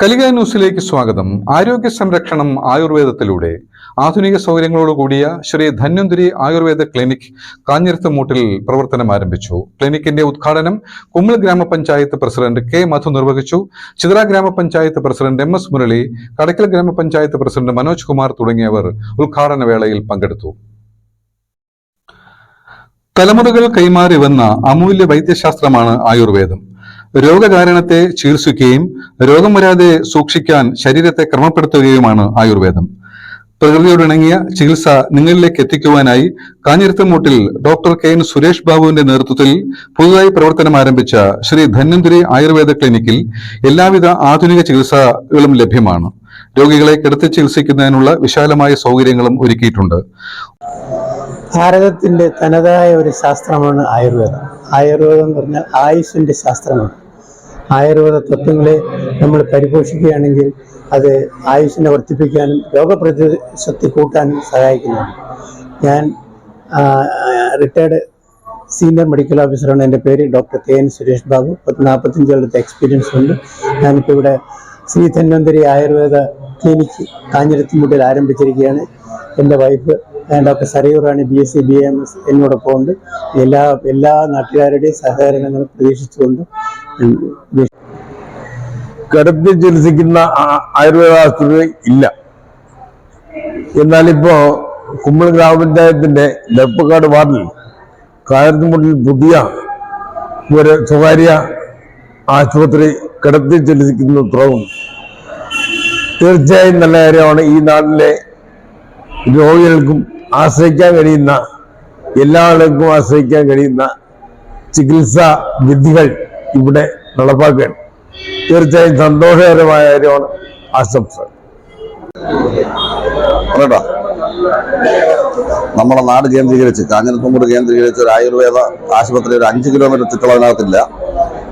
കലിക ന്യൂസിലേക്ക് സ്വാഗതം. ആരോഗ്യ സംരക്ഷണം ആയുർവേദത്തിലൂടെ. ആധുനിക സൗകര്യങ്ങളോട് കൂടിയ ശ്രീ ധന്വന്തിരി ആയുർവേദ ക്ലിനിക് കാഞ്ഞിരത്ത് മൂട്ടിൽ പ്രവർത്തനം ആരംഭിച്ചു. ക്ലിനിക്കിന്റെ ഉദ്ഘാടനം കുമ്മിൾ ഗ്രാമപഞ്ചായത്ത് പ്രസിഡന്റ് കെ മധു നിർവഹിച്ചു. ചിത്ര ഗ്രാമപഞ്ചായത്ത് president M S Murali Kadakkal ഗ്രാമപഞ്ചായത്ത് പ്രസിഡന്റ് മനോജ് കുമാർ തുടങ്ങിയവർ ഉദ്ഘാടന വേളയിൽ പങ്കെടുത്തു. തലമുറകൾ കൈമാറി വന്ന അമൂല്യ വൈദ്യശാസ്ത്രമാണ് ആയുർവേദം. രോഗകാരണത്തെ ചികിത്സിക്കുകയും രോഗം വരാതെ സൂക്ഷിക്കാൻ ശരീരത്തെ ക്രമപ്പെടുത്തുകയുമാണ് ആയുർവേദം. പ്രകൃതിയോടിണങ്ങിയ ചികിത്സ നിങ്ങളിലേക്ക് എത്തിക്കുവാനായി കാഞ്ഞിരത്തമൂട്ടിൽ ഡോക്ടർ കെ എൻ സുരേഷ് ബാബുവിന്റെ നേതൃത്വത്തിൽ പുതുതായി പ്രവർത്തനം ആരംഭിച്ച ശ്രീ ധന്വന്തിരി ആയുർവേദ ക്ലിനിക്കിൽ എല്ലാവിധ ആധുനിക ചികിത്സകളും ലഭ്യമാണ്. രോഗികളെ കിടത്തി ചികിത്സിക്കുന്നതിനുള്ള വിശാലമായ സൗകര്യങ്ങളും ഒരുക്കിയിട്ടുണ്ട്. ഭാരതത്തിന്റെ തനതായ ഒരു ശാസ്ത്രമാണ് ആയുർവേദം. ആയുർവേദം എന്ന് പറഞ്ഞാൽ ആയുഷിന്റെ ശാസ്ത്രമാണ്. ആയുർവേദ തത്വങ്ങളെ നമ്മൾ പരിപോഷിക്കുകയാണെങ്കിൽ അത് ആയുഷിനെ വർദ്ധിപ്പിക്കാനും രോഗപ്രതിരോധ ശക്തി കൂട്ടാനും സഹായിക്കുന്നുണ്ട് ഞാൻ റിട്ടയർഡ് സീനിയർ മെഡിക്കൽ ഓഫീസറാണ് എന്റെ പേര് doctor K N Suresh Babu. പത്ത് നാൽപ്പത്തഞ്ച് കൊല്ലത്തെ എക്സ്പീരിയൻസ് ഉണ്ട്. ഞാനിപ്പോൾ ഇവിടെ ശ്രീ ധന്വന്തരി ആയുർവേദ ക്ലിനിക്ക് കാഞ്ഞിരത്തിമുട്ടിൽ ആരംഭിച്ചിരിക്കുകയാണ്. എന്റെ wife doctor Sarayurani B S C B M S എന്നോടൊപ്പം ഉണ്ട്. എല്ലാ എല്ലാ നാട്ടുകാരുടെയും സഹകരണങ്ങൾ പ്രതീക്ഷിച്ചുകൊണ്ട് കിടത്തി ചികിത്സിക്കുന്ന ആയുർവേദ ആശുപത്രി ഇല്ല. എന്നാലിപ്പോ കുമ്മൾ ഗ്രാമപഞ്ചായത്തിന്റെ ലെപ്പക്കാട് വാർഡിൽ കായർത്തുമുട്ടിൽ പുതിയ ഒരു സ്വകാര്യ ആശുപത്രി കിടത്തി ചികിത്സിക്കുന്ന തുടങ്ങും തീർച്ചയായും നല്ല കാര്യമാണ് ഈ നാട്ടിലെ രോഗികൾക്കും ആശ്രയിക്കാൻ കഴിയുന്ന എല്ലാ ആളുകൾക്കും ആശ്രയിക്കാൻ കഴിയുന്ന ചികിത്സാ വിധികൾ ഇവിടെ നടപ്പാക്കുകയാണ്. തീർച്ചയായും സന്തോഷകരമായ കാര്യമാണ് ആശംസ നമ്മളെ നാട് കേന്ദ്രീകരിച്ച് കാഞ്ഞിരത്തുമ്പൂട് കേന്ദ്രീകരിച്ച് ഒരു ആയുർവേദ ആശുപത്രി ഒരു അഞ്ച് കിലോമീറ്റർ ചുറ്റളവിനകത്തില്ല.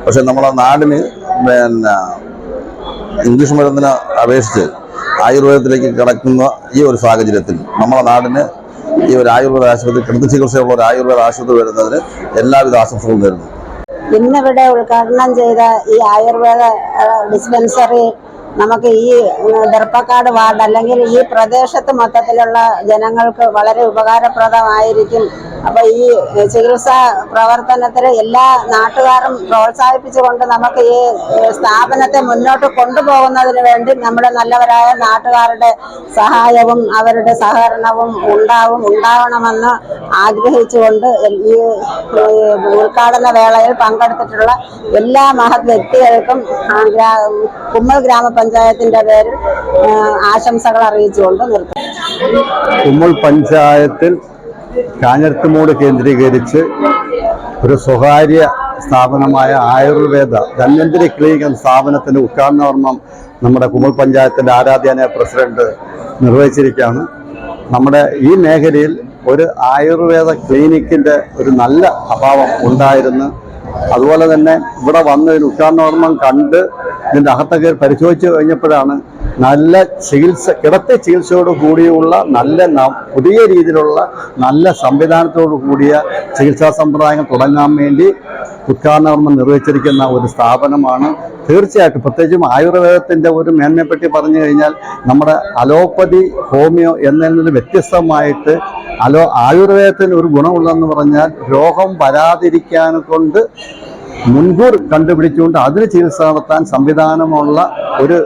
പക്ഷെ നമ്മളെ നാടിന് പിന്നെ ഇംഗ്ലീഷ് മരുന്നിനെ അപേക്ഷിച്ച് ആയുർവേദത്തിലേക്ക് കിടക്കുന്ന ഈ ഒരു സാഹചര്യത്തിൽ നമ്മളെ നാടിന് ഈ ഒരു ആയുർവേദ ആശുപത്രി കിടത്തി ചികിത്സയുള്ള ഒരു ആയുർവേദ ആശുപത്രി വരുന്നതിന് എല്ലാവിധ ആശംസകളും നേരുന്നു. ഇന്നിവിടെ ഉദ്ഘാടനം ചെയ്ത ഈ ആയുർവേദ ഡിസ്പെൻസറി നമുക്ക് ഈ ദർപ്പക്കാട് വാർഡ് അല്ലെങ്കിൽ ഈ പ്രദേശത്ത് മൊത്തത്തിലുള്ള ജനങ്ങൾക്ക് വളരെ ഉപകാരപ്രദമായിരിക്കും അപ്പൊ ഈ ചികിത്സാ പ്രവർത്തനത്തിന് എല്ലാ നാട്ടുകാരും പ്രോത്സാഹിപ്പിച്ചുകൊണ്ട് നമുക്ക് ഈ സ്ഥാപനത്തെ മുന്നോട്ട് കൊണ്ടുപോകുന്നതിന് വേണ്ടി നമ്മുടെ നല്ലവരായ നാട്ടുകാരുടെ സഹായവും അവരുടെ സഹകരണവും ഉണ്ടാവും ഉണ്ടാവണമെന്ന് ആഗ്രഹിച്ചുകൊണ്ട് ഈ ഉദ്ഘാടന വേളയിൽ പങ്കെടുത്തിട്ടുള്ള എല്ലാ മഹത് വ്യക്തികൾക്കും കുമ്മൽ ഗ്രാമപഞ്ചായത്തിന്റെ പേരിൽ ആശംസകൾ അറിയിച്ചുകൊണ്ട് നിർത്തും കുമ്മൽ പഞ്ചായത്തിൽ കാഞ്ഞിരത്തുമൂട് കേന്ദ്രീകരിച്ച് ഒരു സ്വകാര്യ സ്ഥാപനമായ ആയുർവേദ ധന്വന്തിരി ക്ലിനിക് എന്ന സ്ഥാപനത്തിന്റെ ഉദ്ഘാടനകർമ്മം നമ്മുടെ കുമൾ പഞ്ചായത്തിന്റെ ആരാധ്യാനയ പ്രസിഡന്റ് നിർവഹിച്ചിരിക്കുകയാണ്. നമ്മുടെ ഈ മേഖലയിൽ ഒരു ആയുർവേദ ക്ലിനിക്കിന്റെ ഒരു നല്ല അഭാവം ഉണ്ടായിരുന്നു. അതുപോലെ തന്നെ ഇവിടെ വന്ന് ഇതിന് ഉദ്ഘാടനകർമ്മം കണ്ട് ഇതിന്റെ അകത്തൊക്കെ പരിശോധിച്ച് കഴിഞ്ഞപ്പോഴാണ് നല്ല ചികിത്സ കിടത്തി ചികിത്സയോട് കൂടിയുള്ള നല്ല പുതിയ രീതിയിലുള്ള നല്ല സംവിധാനത്തോടു കൂടിയ ചികിത്സാ സമ്പ്രദായങ്ങൾ തുടങ്ങാൻ വേണ്ടി ഉദ്ഘാടനകർമ്മം നിർവഹിച്ചിരിക്കുന്ന ഒരു സ്ഥാപനമാണ്. തീർച്ചയായിട്ടും പ്രത്യേകിച്ചും ആയുർവേദത്തിന്റെ ഒരു മേന്മയെപ്പറ്റി പറഞ്ഞു കഴിഞ്ഞാൽ നമ്മുടെ അലോപ്പതി ഹോമിയോ എന്നതിൽ വ്യത്യസ്തമായിട്ട് അലോ ആയുർവേദത്തിന് ഒരു ഗുണമുള്ളതെന്ന് പറഞ്ഞാൽ രോഗം വരാതിരിക്കാൻ കൊണ്ട് മുൻകൂർ കണ്ടുപിടിച്ചുകൊണ്ട് അതിന് ചികിത്സ നടത്താൻ സംവിധാനമുള്ള ഒരു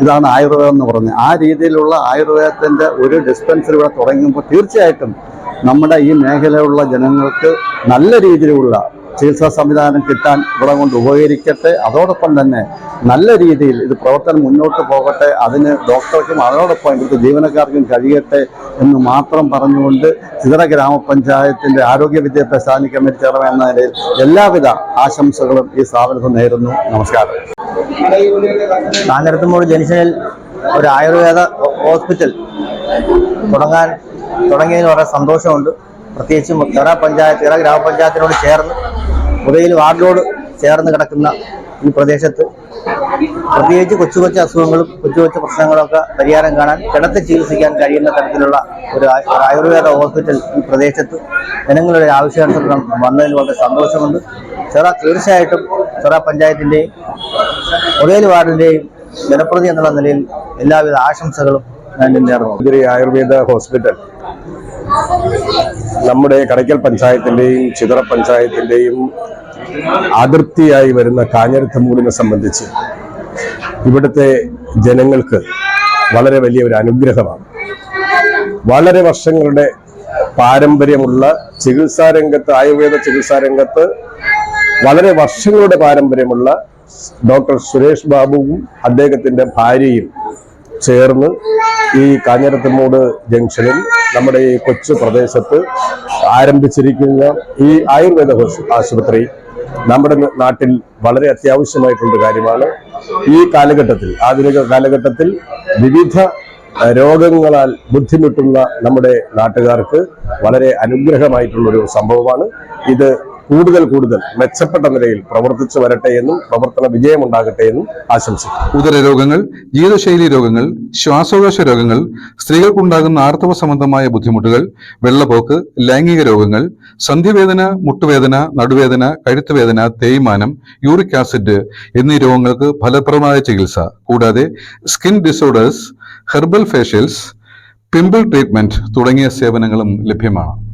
ഇതാണ് ആയുർവേദം എന്ന് പറഞ്ഞത് ആ രീതിയിലുള്ള ആയുർവേദത്തിന്റെ ഒരു ഡിസ്പെൻസറി ഇവിടെ തുടങ്ങുമ്പോൾ തീർച്ചയായിട്ടും നമ്മുടെ ഈ മേഖലയിലുള്ള ജനങ്ങൾക്ക് നല്ല രീതിയിലുള്ള ചികിത്സാ സംവിധാനം കിട്ടാൻ ഇവിടെ കൊണ്ട് ഉപകരിക്കട്ടെ. അതോടൊപ്പം തന്നെ നല്ല രീതിയിൽ ഇത് പ്രവർത്തനം മുന്നോട്ട് പോകട്ടെ. അതിന് ഡോക്ടർക്കും അതോടൊപ്പം ഇവിടുത്തെ ജീവനക്കാർക്കും കഴിയട്ടെ എന്ന് മാത്രം പറഞ്ഞുകൊണ്ട് ചിതറ ഗ്രാമപഞ്ചായത്തിന്റെ ആരോഗ്യ വിദ്യാഭ്യാസ സ്ഥാനി കമ്മിറ്റി ചെയർമാൻ എന്ന നിലയിൽ എല്ലാവിധ ആശംസകളും ഈ സ്ഥാപനത്തിൽ നേരുന്നു. നമസ്കാരം. കാഞ്ഞിരത്തുമ്പോൾ ജംഗ്ഷനിൽ ഒരു ആയുർവേദ ഹോസ്പിറ്റൽ തുടങ്ങാൻ തുടങ്ങിയതിന് വളരെ സന്തോഷമുണ്ട്. പ്രത്യേകിച്ചും ചെറ പഞ്ചായത്ത് ചെറ ഗ്രാമപഞ്ചായത്തിനോട് ചേർന്ന് ഉദയിൽ വാർഡിനോട് ചേർന്ന് കിടക്കുന്ന ഈ പ്രദേശത്ത് പ്രത്യേകിച്ച് കൊച്ചു കൊച്ചു അസുഖങ്ങളും കൊച്ചു കൊച്ചു പ്രശ്നങ്ങളൊക്കെ പരിഹാരം കാണാൻ കിടത്തി ചികിത്സിക്കാൻ കഴിയുന്ന തരത്തിലുള്ള ഒരു ആയുർവേദ ഹോസ്പിറ്റൽ ഈ പ്രദേശത്ത് ജനങ്ങളുടെ ആവശ്യാനുസരണം വന്നതിൽ വളരെ സന്തോഷമുണ്ട്. ചെറ തീർച്ചയായിട്ടും ചെറ പഞ്ചായത്തിന്റെയും ഉദയൽ വാർഡിന്റെയും ജനപ്രതി എന്നുള്ള നിലയിൽ എല്ലാവിധ ആശംസകളും ഞാൻ നേർന്നു ആയുർവേദ ഹോസ്പിറ്റൽ. നമ്മുടെ കടയ്ക്കൽ പഞ്ചായത്തിന്റെയും ചിതറ പഞ്ചായത്തിന്റെയും അതിർത്തിയായി വരുന്ന കാഞ്ഞിരത്തമ്മൂടിനെ സംബന്ധിച്ച് ഇവിടുത്തെ ജനങ്ങൾക്ക് വളരെ വലിയ ഒരു അനുഗ്രഹമാണ്. വളരെ വർഷങ്ങളുടെ പാരമ്പര്യമുള്ള ചികിത്സാ രംഗത്ത് ആയുർവേദ ചികിത്സാ രംഗത്ത് വളരെ വർഷങ്ങളുടെ പാരമ്പര്യമുള്ള ഡോക്ടർ സുരേഷ് ബാബുവും അദ്ദേഹത്തിന്റെ ഭാര്യയും ചേർന്ന് ഈ കാഞ്ഞിരത്തമ്മൂട് ജംഗ്ഷനിൽ നമ്മുടെ ഈ കൊച്ചു പ്രദേശത്ത് ആരംഭിച്ചിരിക്കുന്ന ഈ ആയുർവേദ ആശുപത്രി നമ്മുടെ നാട്ടിൽ വളരെ അത്യാവശ്യമായിട്ടുള്ള കാര്യമാണ്. ഈ കാലഘട്ടത്തിൽ ആധുനിക കാലഘട്ടത്തിൽ വിവിധ രോഗങ്ങളാൽ ബുദ്ധിമുട്ടുന്ന നമ്മുടെ നാട്ടുകാർക്ക് വളരെ അനുഗ്രഹമായിട്ടുള്ളൊരു സംഭവമാണ്. ഇത് കൂടുതൽ കൂടുതൽ മെച്ചപ്പെട്ട നിലയിൽ പ്രവർത്തിച്ചു വരട്ടെ എന്നും പ്രവർത്തന വിജയമുണ്ടാകട്ടെ എന്നും ആശംസിക്കുന്നു. ഉദരരോഗങ്ങൾ ജീവിതശൈലി രോഗങ്ങൾ ശ്വാസകോശ രോഗങ്ങൾ സ്ത്രീകൾക്കുണ്ടാകുന്ന ആർത്തവ സംബന്ധമായ ബുദ്ധിമുട്ടുകൾ വെള്ളപ്പോക്ക് ലൈംഗിക രോഗങ്ങൾ സന്ധിവേദന മുട്ടുവേദന നടുവേദന കഴുത്തുവേദന തേയ്മാനം യൂറിക് ആസിഡ് എന്നീ രോഗങ്ങൾക്ക് ഫലപ്രദമായ ചികിത്സ. കൂടാതെ skin disorders herbal facials pimple treatment തുടങ്ങിയ സേവനങ്ങളും ലഭ്യമാണ്.